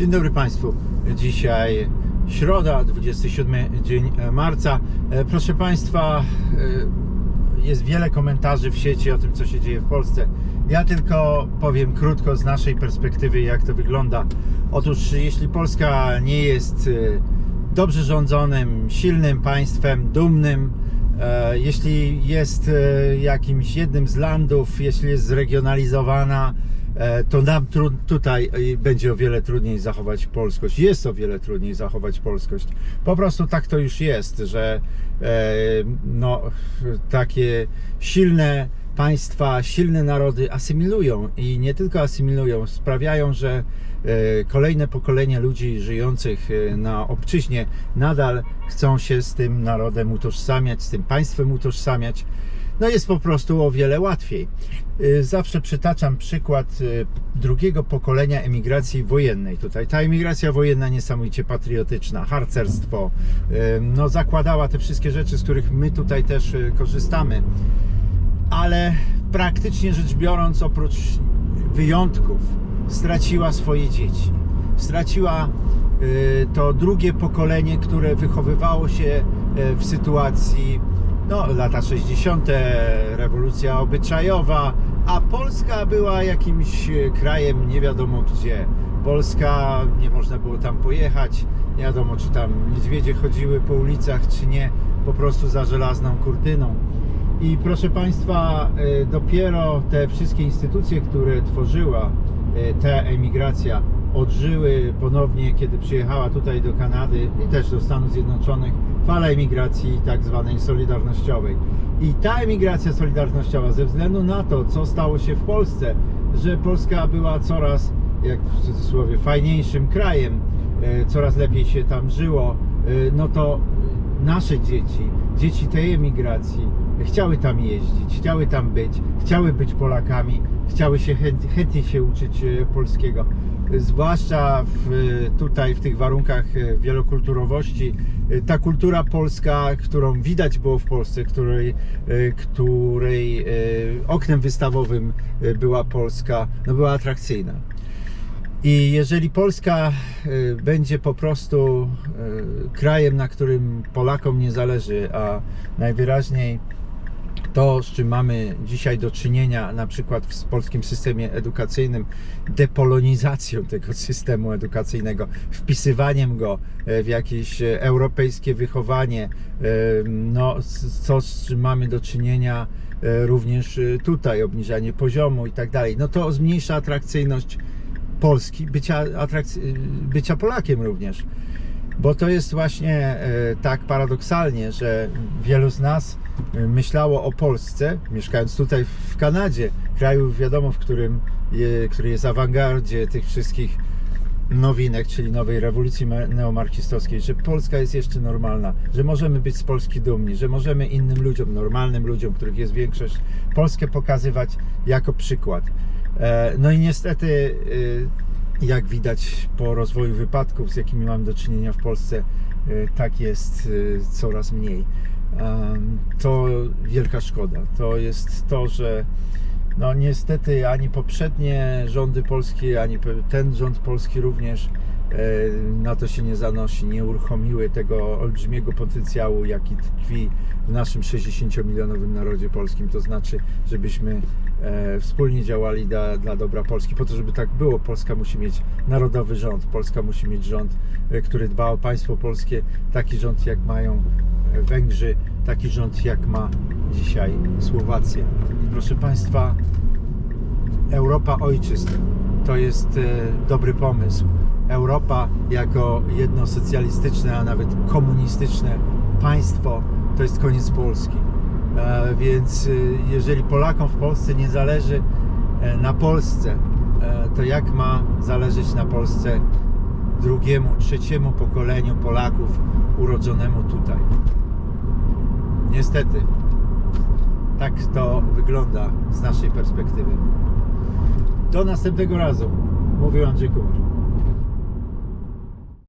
Dzień dobry Państwu. Dzisiaj środa, 27 dzień marca. E, Proszę Państwa, e, jest wiele komentarzy w sieci o tym, co się dzieje w Polsce. Ja tylko powiem krótko z naszej perspektywy, jak to wygląda. Otóż, jeśli Polska nie jest e, dobrze rządzonym, silnym państwem, dumnym, e, jeśli jest e, jakimś jednym z landów, jeśli jest zregionalizowana, e, to nam tutaj e, będzie o wiele trudniej zachować polskość. Jest o wiele trudniej zachować polskość. Po prostu tak to już jest, że e, no, takie silne państwa, silne narody asymilują i nie tylko asymilują, sprawiają, że e, kolejne pokolenia ludzi żyjących e, na obczyźnie nadal chcą się z tym narodem utożsamiać, z tym państwem utożsamiać. No jest po prostu o wiele łatwiej. Y, Zawsze przytaczam przykład y, drugiego pokolenia emigracji wojennej. Tutaj ta emigracja wojenna niesamowicie patriotyczna, harcerstwo, y, no zakładała te wszystkie rzeczy, z których my tutaj też korzystamy. Ale praktycznie rzecz biorąc, oprócz wyjątków, straciła swoje dzieci. Straciła to drugie pokolenie, które wychowywało się w sytuacji no, lata 60., rewolucja obyczajowa, a Polska była jakimś e, krajem nie wiadomo gdzie. Polska, nie można było tam pojechać, nie wiadomo czy tam niedźwiedzie chodziły po ulicach, czy nie, po prostu za żelazną kurtyną. I proszę Państwa, e, dopiero te wszystkie instytucje, które tworzyła e, ta emigracja, odżyły ponownie, kiedy przyjechała tutaj do Kanady i też do Stanów Zjednoczonych fala emigracji tak zwanej solidarnościowej. I ta emigracja solidarnościowa ze względu na to, co stało się w Polsce, że Polska była coraz, jak w cudzysłowie, fajniejszym krajem, e, coraz lepiej się tam żyło, e, no to nasze dzieci, dzieci tej emigracji chciały tam jeździć, chciały tam być, chciały być Polakami, chciały się chęt, chętnie się uczyć e, polskiego. Zwłaszcza w, tutaj w tych warunkach e, wielokulturowości, e, ta kultura polska, którą widać było w Polsce, której, e, której e, oknem wystawowym e, była Polska, no była atrakcyjna. I jeżeli Polska y, będzie po prostu y, krajem, na którym Polakom nie zależy, a najwyraźniej to, z czym mamy dzisiaj do czynienia, na przykład w polskim systemie edukacyjnym, depolonizacją tego systemu edukacyjnego, wpisywaniem go e, w jakieś e, europejskie wychowanie, e, no, co z czym mamy do czynienia e, również e, tutaj, obniżanie poziomu i tak dalej, no to zmniejsza atrakcyjność Polski, bycia, bycia Polakiem również. Bo to jest właśnie e, tak paradoksalnie, że wielu z nas e, myślało o Polsce, mieszkając tutaj w Kanadzie, kraju wiadomo, w którym, który jest awangardzie tych wszystkich nowinek, czyli nowej rewolucji neomarksistowskiej, że Polska jest jeszcze normalna, że możemy być z Polski dumni, że możemy innym ludziom, normalnym ludziom, których jest większość, Polskę pokazywać jako przykład. E, No i niestety, e, jak widać po rozwoju wypadków, z jakimi mamy do czynienia w Polsce, e, tak jest coraz mniej. To wielka szkoda. To jest to, że no niestety ani poprzednie rządy polskie, ani ten rząd polski również na to się nie zanosi, nie uruchomiły tego olbrzymiego potencjału, jaki tkwi w naszym 60-milionowym narodzie polskim. To znaczy, żebyśmy e, wspólnie działali dla, dla dobra Polski. Po to, żeby tak było, Polska musi mieć narodowy rząd. Polska musi mieć rząd, e, który dba o państwo polskie. Taki rząd, jak mają e, Węgrzy, taki rząd, jak ma dzisiaj Słowacja. Proszę Państwa, Europa ojczyzn to jest e, dobry pomysł. Europa jako jedno socjalistyczne, a nawet komunistyczne państwo to jest koniec Polski. E, Więc e, jeżeli Polakom w Polsce nie zależy na Polsce, to jak ma zależeć na Polsce drugiemu, trzeciemu pokoleniu Polaków urodzonemu tutaj? Niestety, tak to wygląda z naszej perspektywy. Do następnego razu. Mówił Andrzej Kumar.